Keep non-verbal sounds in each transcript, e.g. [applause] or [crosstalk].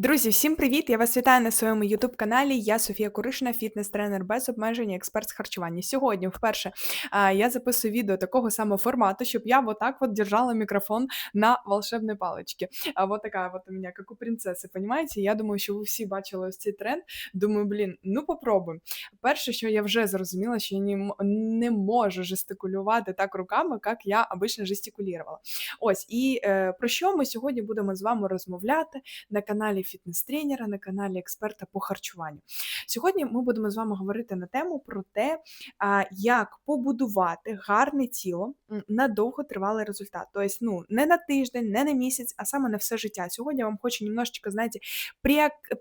Друзі, всім привіт! Я вас вітаю на своєму youtube каналі. Я Софія Куришина, фітнес-тренер без обмеження, експерт з харчування. Сьогодні, вперше, я записую відео такого самого формату, щоб я вот так держала мікрофон на волшебной паличці. А вот така вот у мене, як у принцеси, понимаете? Я думаю, що ви всі бачили ось цей тренд. Думаю, блін, ну попробуємо. Перше, що я вже зрозуміла, що я не можу жестикулювати так руками, як я обично жестикулювала. Ось і е, про що ми сьогодні будемо з вами розмовляти на каналі фітнес-тренера, на каналі експерта по харчуванню. Сьогодні ми будемо з вами говорити на тему про те, як побудувати гарне тіло на довготривалий результат. Тобто, ну, не на тиждень, не на місяць, а саме на все життя. Сьогодні я вам хочу немножечко, знаєте,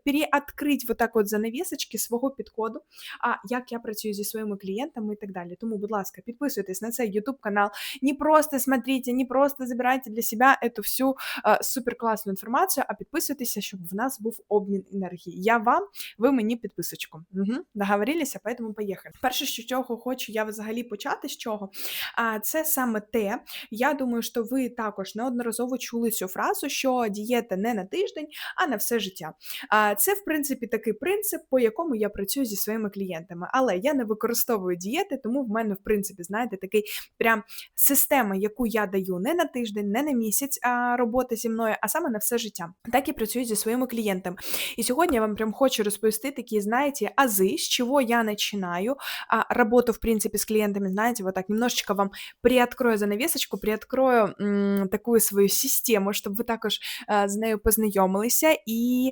переоткрити вот так от занавісочки свого підходу, а як я працюю зі своїми клієнтами і так далі. Тому, будь ласка, підписуйтесь на цей YouTube канал. Не просто смотрите, не просто забирайте для себе эту всю супер класну інформацію, а підписуйтеся, щоб в нас був обмін енергії. Я вам, ви мені підписочку. Угу. Договорилися, поэтому поїхали. Перше, що чого хочу я взагалі почати з чого, а це саме те, я думаю, що ви також неодноразово чули цю фразу, що дієта не на тиждень, а на все життя. А це, в принципі, такий принцип, по якому я працюю зі своїми клієнтами. Але я не використовую дієти, тому в мене, в принципі, знаєте, такий прям система, яку я даю не на тиждень, не на місяць а роботи зі мною, а саме на все життя. Так і працюю зі своїми клиентам. И сегодня я вам прям хочу розповісти такие, знаете, азы, с чего я начинаю а, работу, в принципе, с клиентами, знаете, вот так немножечко вам приоткрою занавесочку, приоткрою м, такую свою систему, чтобы вы також а, з нею познайомилися, і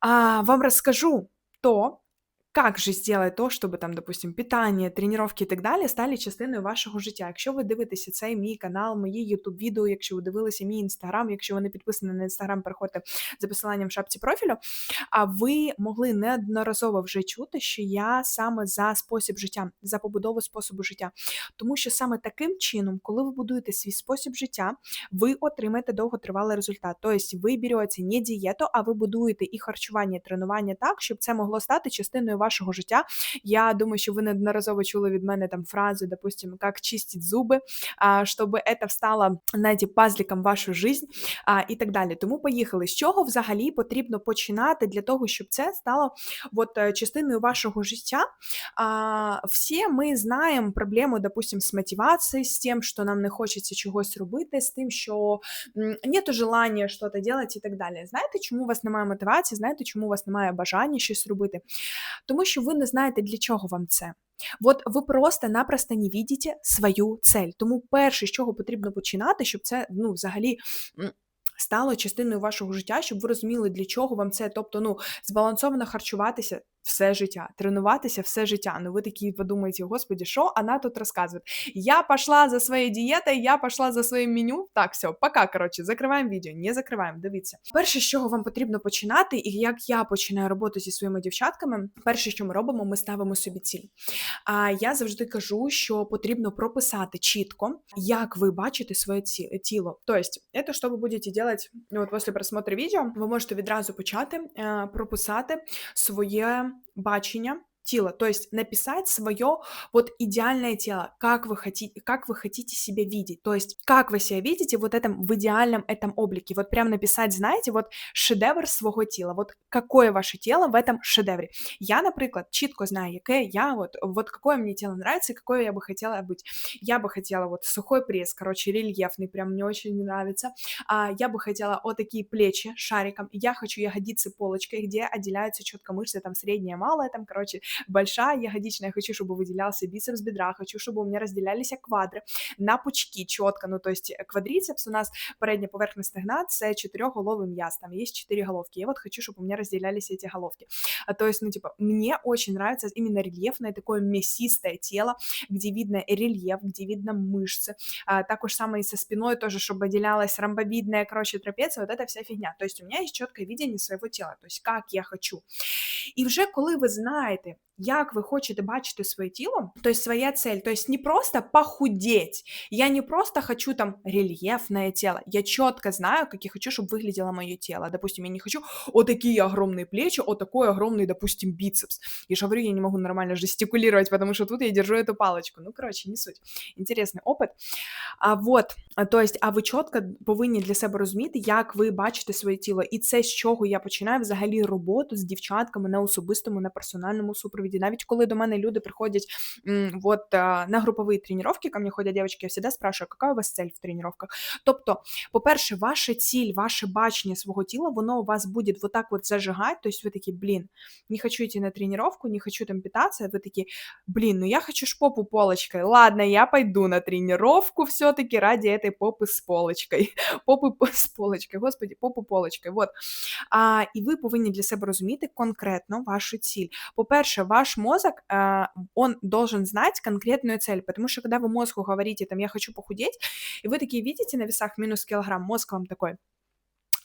а, вам розкажу то, как же сделать то, щоб там, допустим, питання, тренування і так далі стали частиною вашого життя. Якщо ви дивитеся цей мій канал, мої ютуб відео, якщо ви дивилися мій інстаграм, якщо ви не підписані на інстаграм, переходьте за посиланням в шапці профілю. А ви могли неодноразово вже чути, що я саме за спосіб життя, за побудову способу життя. Тому що саме таким чином, коли ви будуєте свій спосіб життя, ви отримаєте довготривалий результат. Тобто ви берете не дієту, а ви будуєте і харчування, і тренування так, щоб це могло стати частиною вашого життя. Я думаю, що ви неодноразово чули від мене там фразу, допустим, чистить зуби, щоб це стало знаєте, пазликом вашу жизнь і так далі. Тому поїхали. З чого взагалі потрібно починати для того, щоб це стало от, э, частиною вашого життя? Всі ми знаємо проблему, допустим, з мотивацією, з тим, що нам не хочеться чогось робити, з тим, що нету желання щось робити і так далі. Знаєте, чому у вас немає мотивації? Знаєте, чому у вас немає бажання щось робити? Тому що ви не знаєте, для чого вам це. От ви просто-напросто не бачите свою цель. Тому перше, з чого потрібно починати, щоб це ну, взагалі. Стало частиною вашого життя, щоб ви розуміли, для чого вам це, тобто ну збалансовано харчуватися все життя, тренуватися все життя. Ну ви такі подумаєте, господи, що вона тут розказує? Я пішла за своєю дієтою, я пішла за своїм меню. Так, все, пока, коротше, закриваємо відео, не закриваємо, дивіться. Перше, з чого вам потрібно починати, і як я починаю роботу зі своїми дівчатками, перше, що ми робимо, ми ставимо собі ціль. А я завжди кажу, що потрібно прописати чітко, як ви бачите своє тіло. Тобто, це, що ви будете робити, от після просмотру відео, ви можете відразу почати е, прописати своє бачення тела, то есть написать свое вот идеальное тело, как вы хотите, как вы хотите себя видеть, то есть как вы себя видите вот этом в идеальном этом облике, вот прям написать, знаете, вот шедевр свого тіла, вот какое ваше тело в этом шедевре. Я, наприклад, чітко знаю, яке я, вот, вот какое мне тело нравится, и какое я бы хотела быть. Я бы хотела вот сухой пресс, короче, рельефный, прям мне очень нравится. А, я бы хотела вот такие плечи шариком, я хочу ягодицы полочкой, где отделяются четко мышцы, там средняя, малая, там, короче, большая ягодичная, хочу, чтобы выделялся бицепс бедра, хочу, чтобы у меня разделялись квадры на пучки четко, ну, то есть э, квадрицепс у нас передняя поверхность стегна, це чотирьохголовий м'яз, там есть четыре головки, я вот хочу, чтобы у меня разделялись эти головки, а, то есть, ну, типа, мне очень нравится именно рельефное такое мясистое тело, где видно рельеф, где видно мышцы, а, також самое и со спиной тоже, чтобы выделялась ромбовидная, короче, трапеция, вот эта вся фигня, то есть у меня есть четкое видение своего тела, то есть как я хочу. І вже коли ви знаєте, як ви хочете бачити своє тіло, то есть своя цель, то есть не просто похудеть, я не просто хочу там рельефное тело, я четко знаю, как я хочу, чтобы выглядело мое тело. Допустим, я не хочу вот такие огромные плечи, вот такой огромный, допустим, бицепс. Я же говорю, я не могу нормально жестикулировать, потому что тут я держу эту палочку. Ну, короче, не суть. Интересный опыт. А вот, то есть, а ви чітко повинні для себе розуміти, як ви бачите своє тіло. І це з чого я починаю взагалі роботу з дівчатками на особистому, на персональному супровіді. Навіть коли до мене люди приходять вот, на групові тренування, ко мне ходять дівчатки, я завжди спрашиваю, яка у вас цель в тренуваннях? Тобто, по-перше, ваша ціль, ваше бачення свого тіла, воно у вас буде вот так вот зажигать, то ви такі, блін, не хочу йти на тренировку, не хочу там питатися, ви такі, блін, ну я хочу ж попу полочкой, ладно, я пойду на тренировку все-таки ради этой попы с полочкой. [laughs] Попи з полочкою, господі, попу полочкою. Вот. А, І ви повинні для себе розуміти конкретно вашу ціль. По-перше, ваш мозок, а, он должен знать конкретную цель, потому что когда вы мозгу говорите, там, я хочу похудеть, и вы такие видите на весах минус килограмм, мозг вам такой,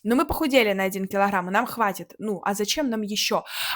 Ну, ми похудели на 1 кілограм, нам хватить. Ну, а зачем нам ще?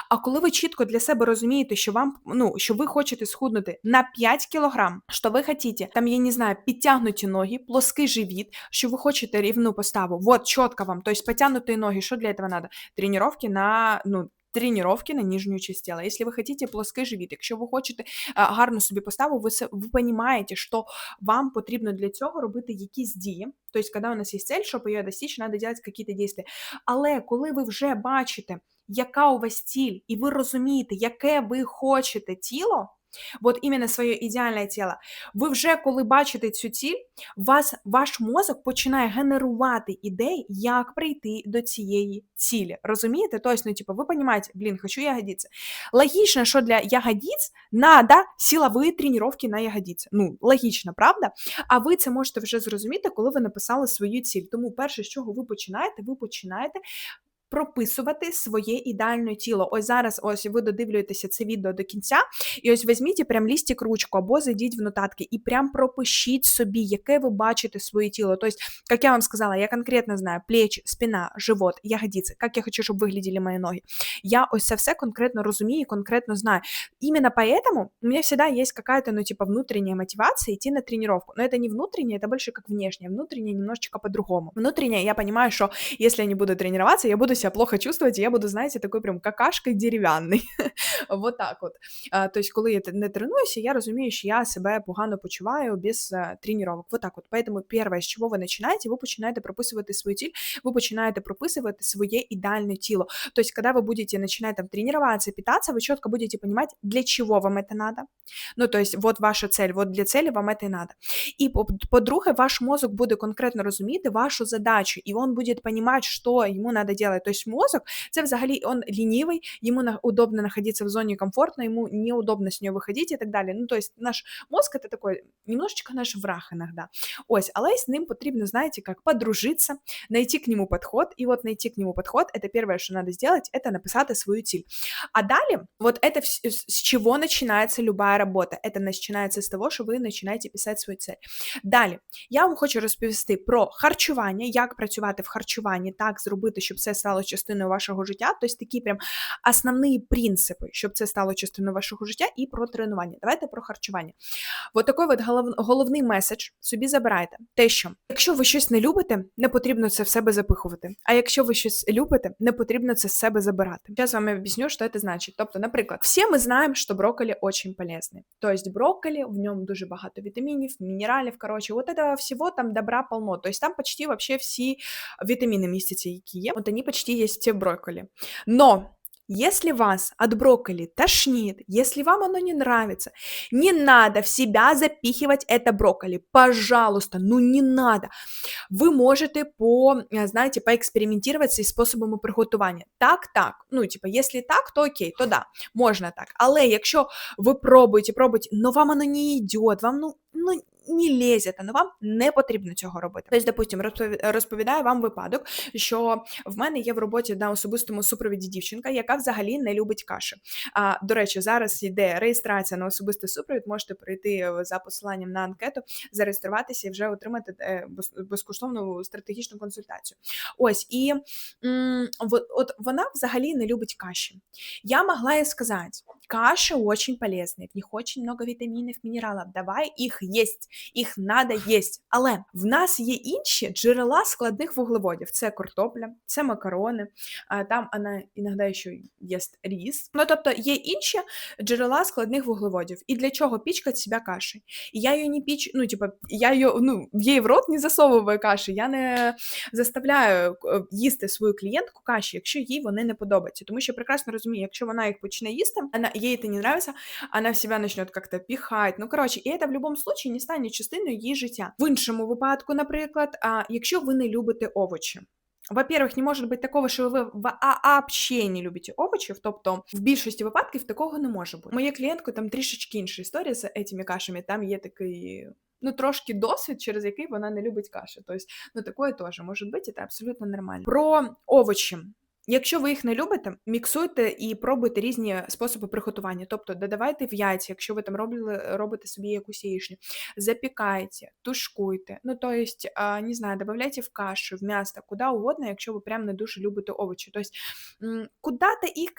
А коли ви чітко для себе розумієте, що вам ну, що ви хочете схуднути на 5 кілограм, що ви хочете, там, я не знаю, підтягнуті ноги, плоский живіт, що ви хочете рівну поставу. Вот, чітко вам. Тобто, потягнуті ноги, що для этого надо? Тренировки на, ну, тренировки на нижню часть тела. Если вы хотите плоский живіт, якщо ви хочете гарну собі поставу, ви ви розумієте, що вам потрібно для цього робити якісь дії. Тобто, коли у нас є цель, щоб її достичь, треба робити якісь дії. Але коли ви вже бачите, яка у вас ціль, і ви розумієте, яке ви хочете тіло, от іменно своє ідеальне тіло, ви вже коли бачите цю ціль, вас, ваш мозок починає генерувати ідеї, як прийти до цієї цілі. Розумієте? Тобто, ну, типу, ви розумієте, блін, хочу ягодиці. Логічно, що для ягодиць надо силові тренування на ягодиці. Ну, логічно, правда? А ви це можете вже зрозуміти, коли ви написали свою ціль. Тому перше, з чого ви починаєте, ви починаєте прописувати своє ідеальне тіло. Ось зараз, ось ви додивлюєтеся це відео до кінця, і ось візьміть прям лістик ручку або зайдіть в нотатки і прям пропишіть собі, яке ви бачите своє тіло. Тобто, як я вам сказала, я конкретно знаю плечі, спина, живот, ягодиці, як я хочу, щоб вигляділи мої ноги. Я ось це все конкретно розумію, конкретно знаю. Именно поэтому у меня всегда есть какая-то, ну, типа, внутренняя мотивация идти на тренировку. Но это не внутренняя, это больше как внешняя. Внутренняя немножечко по-другому. Внутренняя, я понимаю, что если я не буду тренироваться, я буду себя плохо чувствовать, и я буду, знаете, такой прям какашкой дерев'яний. [laughs] вот так от. А, Тобто, коли я не тренуюся, я розумію, що я себе погано почуваю без а, тренувань. Вот так от. Поэтому перше, з чого ви починаєте, ви починаєте прописувати свою ціль, ви починаєте прописувати своє ідеальне тіло. Тобто, коли ви будете починати там тренуватися, питатися, ви чітко будете розуміти, для чого вам це надо. Ну, то есть, вот ваша цель, вот для цели вам это и надо. І по-друге, ваш мозок буде конкретно розуміти вашу задачу, і він буде розуміти, що йому надо делать. То есть мозок це взагалі он лінивий, йому удобно знаходитися в зоні комфортно, йому неудобно з нього виходити і так далі. Ну, то есть наш мозг це такой немножечко наш враг иногда. Ось, але з ним потрібно, знаєте, як подружитися, знайти к нему подход, і от знайти к нему подход, это первое, що надо сделать, это написати свою ціль. А далі, вот это с чего начинается любая работа. Это начинается з того, що ви починаєте писати свою цель. Далі, я вам хочу розповісти про харчування, як працювати в харчуванні, так зробити, щоб це стало частиною вашого життя. Тобто такі прям основні принципи, щоб це стало частиною вашого життя, і про тренування. Давайте про харчування. От такий от голов... головний меседж собі забирайте. Те, що якщо ви щось не любите, не потрібно це в себе запихувати. А якщо ви щось любите, не потрібно це з себе забирати. Зараз вам об'ясню, що це значить. Тобто, наприклад, всі ми знаємо, що брокколи дуже полезний. Тобто брокколи, в ньому дуже багато вітамінів, мінералів. Коротше, от этого всього там добра полно. Тобто там почти всі вітаміни містяться, які є. От вони почти є в брокколи. Но Если вас от брокколи тошнит, если вам оно не нравится, не надо в себя запихивать это брокколи. Пожалуйста, ну не надо. Ви можете по, э, знаєте, поекспериментувати зі способами приготування. Так, так. Ну, типа, якщо так, то окей, то да, можна так. Але якщо ви пробуєте, пробуєте, но вам оно не йде, вам ну, ну не лезет, але вам не потрібно цього робити. Тобто, допустим, розповідаю вам випадок, що в мене є в роботі на особистому супровіді дівчинка, яка взагалі не любить каші. А до речі, зараз йде реєстрація на особистий супровід. Можете прийти за посиланням на анкету, зареєструватися і вже отримати е, безкоштовну стратегічну консультацію. Ось і м, от вона взагалі не любить каші. Я могла їй сказати, каши очень полезные, в них очень много вітамінів, мінералів. Давай їх їсть, їх надо їсть. Але в нас є інші джерела складних вуглеводів: це картопля, це макарони, там вона іноді ще їсть ріс. Ну тобто є інші джерела складних вуглеводів. І для чого пічкати себе каші? І я її не піч, ну типа я її, ну, їй в рот не засовую каші. Я не заставляю е, їсти свою клієнтку каші, якщо їй вони не подобаються. Тому що прекрасно розумію, якщо вона їх почне їсти, вона ей это не нравится, она в себя начнет как-то піхати. Ну, коротше, і це в будь-якому случаї не стане частиною її життя. В іншому випадку, наприклад, а, якщо ви не любите овочі. Во-первых, не може бути такого, що ви вообще не любите овочів, тобто в більшості випадків такого не може бути. Моя клієнтка там трішечки інша історія з цими кашами. Там є такий. Ну, трошки досвід, через який вона не любить каші. Тобто, ну такое теж може бути, це абсолютно нормально. Про овочі. Якщо ви їх не любите, міксуйте і пробуйте різні способи приготування. Тобто додавайте в яйця, якщо ви там робили, робите собі якусь яєчню, запікайте, тушкуйте. Ну, то не знаю, додавайте в кашу, в м'ясо, куди угодно, якщо ви прям не дуже любите овочі. Тобто, куди-то їх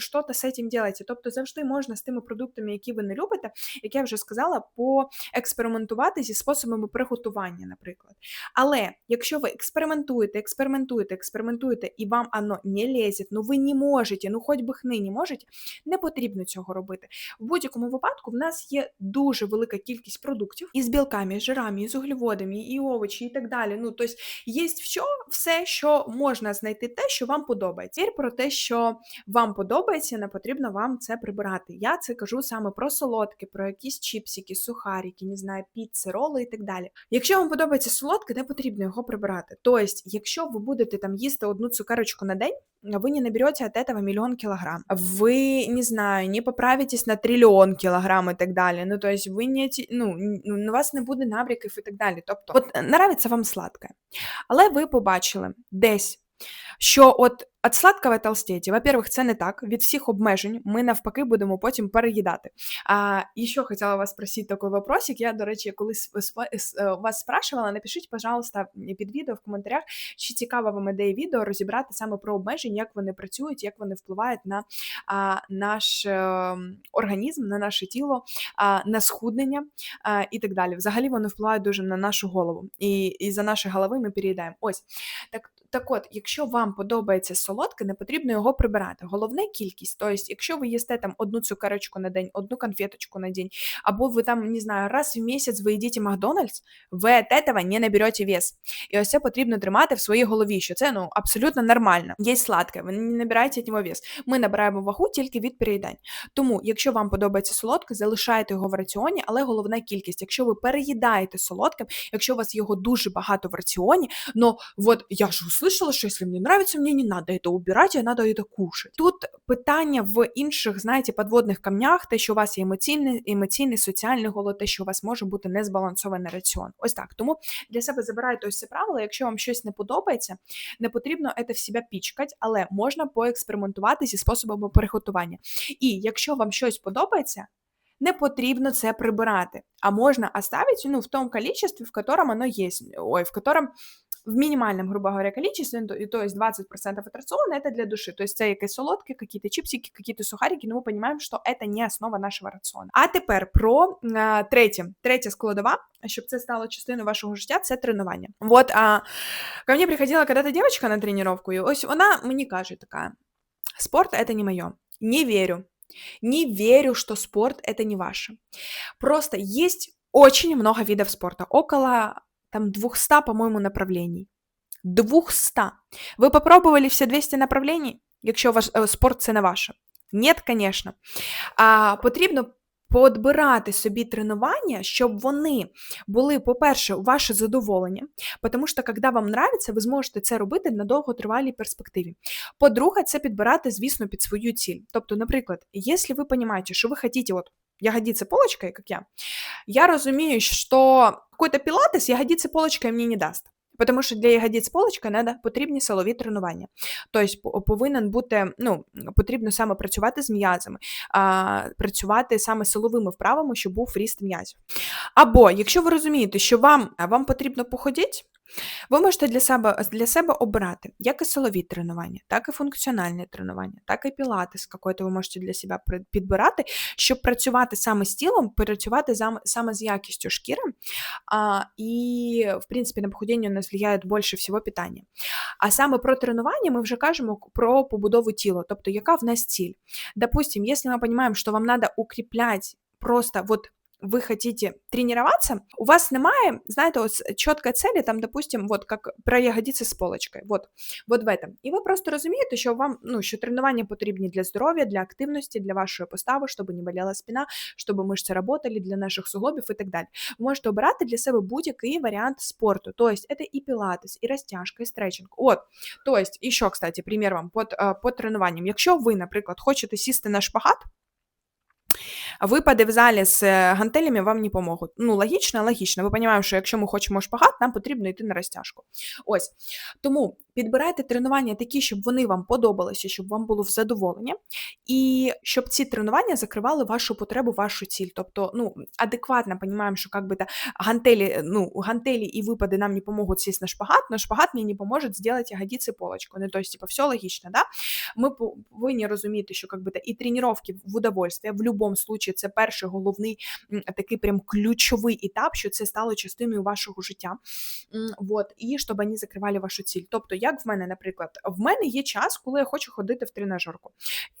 що то з цим делайте. Тобто завжди можна з тими продуктами, які ви не любите, як я вже сказала, поекспериментувати зі способами приготування, наприклад. Але якщо ви експериментуєте, експериментуєте, експериментуєте і вам оно не лезет, ну ви не можете, ну хоч би хни не можете, не потрібно цього робити. В будь-якому випадку в нас є дуже велика кількість продуктів із білками, з жирами, з углеводами, і овочі, і так далі. Ну, тобто є що, все, що можна знайти те, що вам подобається. Тепер про те, що вам подобається, не потрібно вам це прибирати. Я це кажу саме про солодке, про якісь чіпсики, сухарики, не знаю, піци, роли і так далі. Якщо вам подобається солодке, не потрібно його прибирати. Тобто, якщо ви будете там їсти одну цукерочку на день, вы не наберете от этого миллион килограмм. Вы, не знаю, не поправитесь на триллион кілограм і так далі. Ну, то есть ви не, ну, у вас не буде набряків і так далі. Тобто, от нравиться вам сладке. Але ви побачили десь, що от От сладкого толстіті. Во-первых, це не так. Від всіх обмежень ми навпаки будемо потім переїдати. А і що хотіла вас спросити такий вопросик. Я, до речі, колись е, вас спрашивала, напишіть, пожалуйста, під відео в коментарях, чи цікава вам ідея відео розібрати саме про обмеження, як вони працюють, як вони впливають на а, наш а, ем, організм, на наше тіло, а, на схуднення а, і так далі. Взагалі вони впливають дуже на нашу голову. І, і за наші голови ми переїдаємо. Ось так, так от, якщо вам подобається солодке, не потрібно його прибирати. Головне кількість. Тобто, якщо ви їсте там одну цукерочку на день, одну конфеточку на день, або ви там, не знаю, раз в місяць ви їдете Макдональдс, ви від этого не наберете вес. І ось це потрібно тримати в своїй голові, що це ну, абсолютно нормально. Є сладке, ви не набираєте від нього вес. Ми набираємо вагу тільки від переїдань. Тому, якщо вам подобається солодке, залишайте його в раціоні, але головна кількість. Якщо ви переїдаєте солодким, якщо у вас його дуже багато в раціоні, ну от я ж услышала, що якщо мені подобається, мені не треба это убирать, а надо это кушать. Тут питання в інших, знаєте, подводних камнях, те, що у вас є емоційний, емоційний, соціальний голод, те, що у вас може бути незбалансований раціон. Ось так. Тому для себе забирайте ось це правило. Якщо вам щось не подобається, не потрібно це в себе пічкати, але можна поекспериментувати зі способами приготування. І якщо вам щось подобається, не потрібно це прибирати, а можна оставить ну, в тому количестве, в котором оно есть, ой, в котором в минимальном, грубо говоря, количестве, то, то есть 20% от рациона это для души. То есть це якесь солодке, какие-то чипсики, какие-то сухарики, но мы понимаем, что это не основа нашого раціону. А тепер про а, третє. Третя складова, щоб це стало частиною вашого життя, це тренування. Вот, а, ко мне приходила когда-то девочка на тренировку, і ось вона мені каже така, спорт это не моє. Не верю. Не верю, что спорт это не ваше. Просто есть очень много видов спорта, около там 200, по-моему, направлений. 200. Ви попробували всі 200 направлений, якщо ваш э, спорт це не ваше? Ні, звісно. Потрібно подбирати собі тренування, щоб вони були, по-перше, ваше задоволення, тому що, коли вам нравиться, ви зможете це робити на довготривалій перспективі. По-друге, це підбирати, звісно, під свою ціль. Тобто, наприклад, якщо ви розумієте, що ви хочете, от ягодицы полочкой, как я, я розумію, що какой-то пілатес ягодиці полочкою мені не дасть. Тому що для ягодиць полочка надо, потрібні силові тренування. Тобто повинен бути, ну, потрібно саме працювати з м'язами, а, працювати саме силовими вправами, щоб був ріст м'язів. Або, якщо ви розумієте, що вам, вам потрібно походити, ви можете для себе для себе обрати як і силові тренування, так і функціональне тренування, так і пілатес, який ви можете для себе підбирати, щоб працювати саме з тілом, працювати саме з якістю шкіри. А, І, в принципі, на похудіння у нас влияє більше всього питання. А саме про тренування ми вже кажемо про побудову тіла, тобто яка в нас ціль. Допустим, якщо ми розуміємо, що вам треба укріпляти просто вот вы хотите тренироваться, у вас немає, знаєте, ось чіткої цілі, там, допустим, вот как про ягодиці з полочкою, вот, вот в этом. І ви просто розумієте, що вам, ну, що тренування потрібні для здоров'я, для активності, для вашої постави, щоб не боліла спина, щоб мишці працювали, для наших суглобів і так далі. Ви можете обирати для себе будь-який варіант спорту. Тобто, це і пілатес, і розтяжка, і стретчинг. От, тобто, і що, кстати, примір вам по, по тренуванням. Якщо ви, наприклад, хочете сісти на шпагат, Випади в залі з е, гантелями вам не допоможуть. Ну, логічно, логічно. Ви розуміємо, що якщо ми хочемо шпагат, нам потрібно йти на розтяжку. Ось. Тому підбирайте тренування такі, щоб вони вам подобалися, щоб вам було в задоволення, і щоб ці тренування закривали вашу потребу, вашу ціль. Тобто, ну, адекватно розуміємо, що как бы, гантелі, ну, гантелі і випади нам не поможуть сесть на шпагат, но шпагат мені не поможе зробити ягодиці полочку. Ну, тобто, типа, все логічно, да? Ми повинні розуміти, що как бы, і тренування в удовольствие в будь-якому случае це перший головний такий прям ключовий етап, що це стало частиною вашого життя. Вот, і щоб вони закривали вашу ціль. Тобто, як в мене, наприклад, в мене є час, коли я хочу ходити в тренажерку.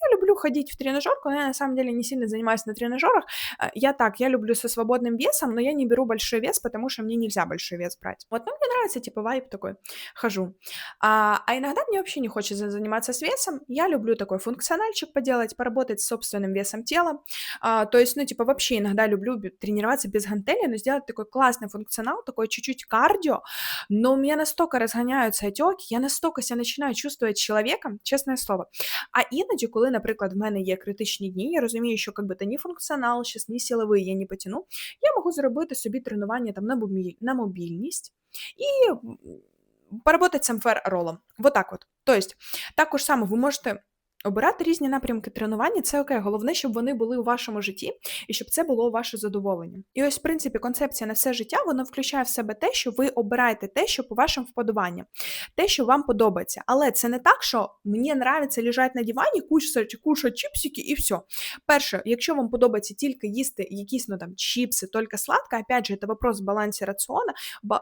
Я люблю ходити в тренажерку, но я на самом деле не сильно занимаюсь на тренажерах. Я так, я люблю со свободным весом, но я не беру большой вес, потому что мне нельзя большой вес брать. Вот, ну, мне нравится, типа, вайп такой, хожу. А, а иногда мне вообще не хочется заниматься с весом, я люблю такой функциональчик поделать, поработать с собственным весом тела, а, то есть, ну, типа, вообще иногда люблю тренироваться без гантели, но сделать такой классный функционал, такой чуть-чуть кардио, но у меня настолько разгоняются отеки, я настолько себя починаю чувствувати чоловіком, чесне слово. А іноді, коли, наприклад, в мене є критичні дні, я розумію, що якби то ні функціонал, щас, ні силовий я не потяну, я можу зробити собі тренування там на мобільність і поработать с МФР-ролом. Вот так вот. То есть, так уж само вы можете Обирати різні напрямки тренування це окей. Головне, щоб вони були у вашому житті і щоб це було ваше задоволення. І ось, в принципі, концепція на все життя воно включає в себе те, що ви обираєте те, що по вашим вподобанням, те, що вам подобається. Але це не так, що мені подобається лежати на дивані, кушати, кушати чіпсики і все. Перше, якщо вам подобається тільки їсти якісь ну, там, чіпси, тільки сладке, опять же, це вопрос балансу раціону,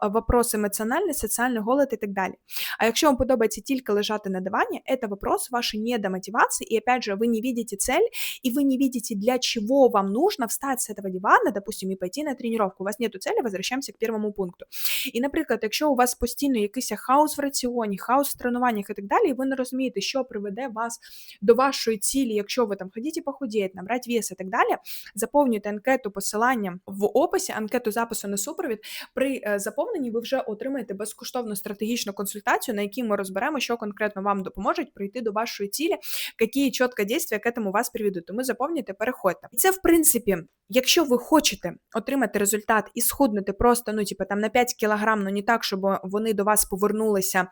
вопрос емоціональний, соціальний голод і так далі. А якщо вам подобається тільки лежати на дивані, це вопрос вашої недомотивації мотивации, и опять же, вы не видите цель, и вы не видите, для чего вам нужно встать с этого дивана, допустим, і пойти на тренировку. У вас нету цели, возвращаемся к первому пункту. І, наприклад, якщо у вас постійно якийсь хаос в раціоні, хаос в тренуваннях і так далі, і ви не розумієте, що приведе вас до вашої цілі, якщо ви там ходите похудіти, набрати вес і так далі, заповнюйте анкету посиланням в описі, анкету запису на супровід. При е, заповненні ви вже отримаєте безкоштовну стратегічну консультацію, на якій ми розберемо, що конкретно вам допоможе прийти до вашої цілі, які чітко дійства к этому вас приведуть. Тому заповнюйте, переходьте. І це, в принципі, якщо ви хочете отримати результат і схуднути просто, ну, типу, там на 5 кілограм, ну не так, щоб вони до вас повернулися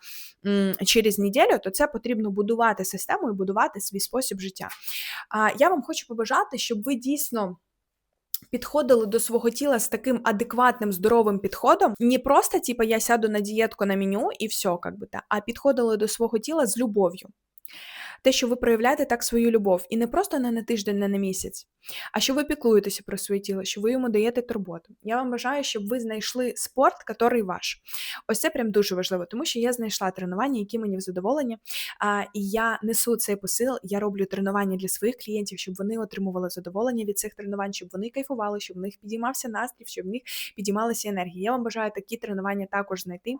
м, через неділю, то це потрібно будувати систему і будувати свій спосіб життя. А я вам хочу побажати, щоб ви дійсно. Підходили до свого тіла з таким адекватним здоровим підходом, не просто типу, я сяду на дієтку на меню і все, как би, а підходили до свого тіла з любов'ю те, що ви проявляєте так свою любов, і не просто не на тиждень, не на місяць, а що ви піклуєтеся про своє тіло, що ви йому даєте турботу. Я вам бажаю, щоб ви знайшли спорт, який ваш. Ось це прям дуже важливо, тому що я знайшла тренування, які мені в задоволення. А, І я несу цей посил, я роблю тренування для своїх клієнтів, щоб вони отримували задоволення від цих тренувань, щоб вони кайфували, щоб в них підіймався настрій, щоб в них підіймалася енергія. Я вам бажаю такі тренування також знайти,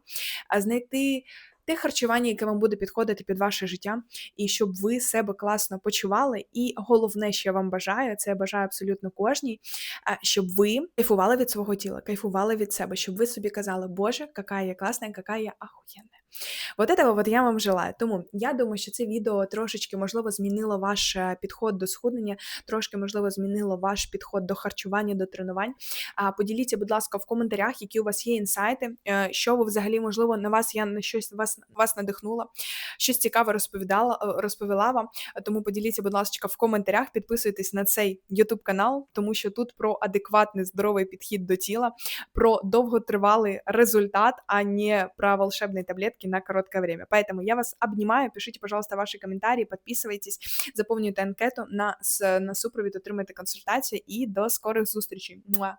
а знайти те харчування, яке вам буде підходити під ваше життя, і щоб ви себе класно почували. І головне, що я вам бажаю, це я бажаю абсолютно кожній, щоб ви кайфували від свого тіла, кайфували від себе, щоб ви собі казали, Боже, яка я класна, яка я ахуєнна. Вот этого вот я вам желаю. Тому я думаю, що це відео трошечки, можливо, змінило ваш е, підход до схуднення, трошки, можливо, змінило ваш підход до харчування, до тренувань. Поділіться, будь ласка, в коментарях, які у вас є інсайти, що ви взагалі, можливо, на вас я на щось вас вас надихнула, щось цікаве розповідала, е, розповіла вам. Тому поділіться, будь ласка, в коментарях, підписуйтесь на цей YouTube канал, тому що тут про адекватний здоровий підхід до тіла, про довготривалий результат, а не про волшебные таблетки на короткое время. Поэтому я вас обнимаю, пишите, пожалуйста, ваши комментарии, подписывайтесь, заповнюйте анкету на, на супровід, отримайте консультацію і до скорих зустрічей. Муа!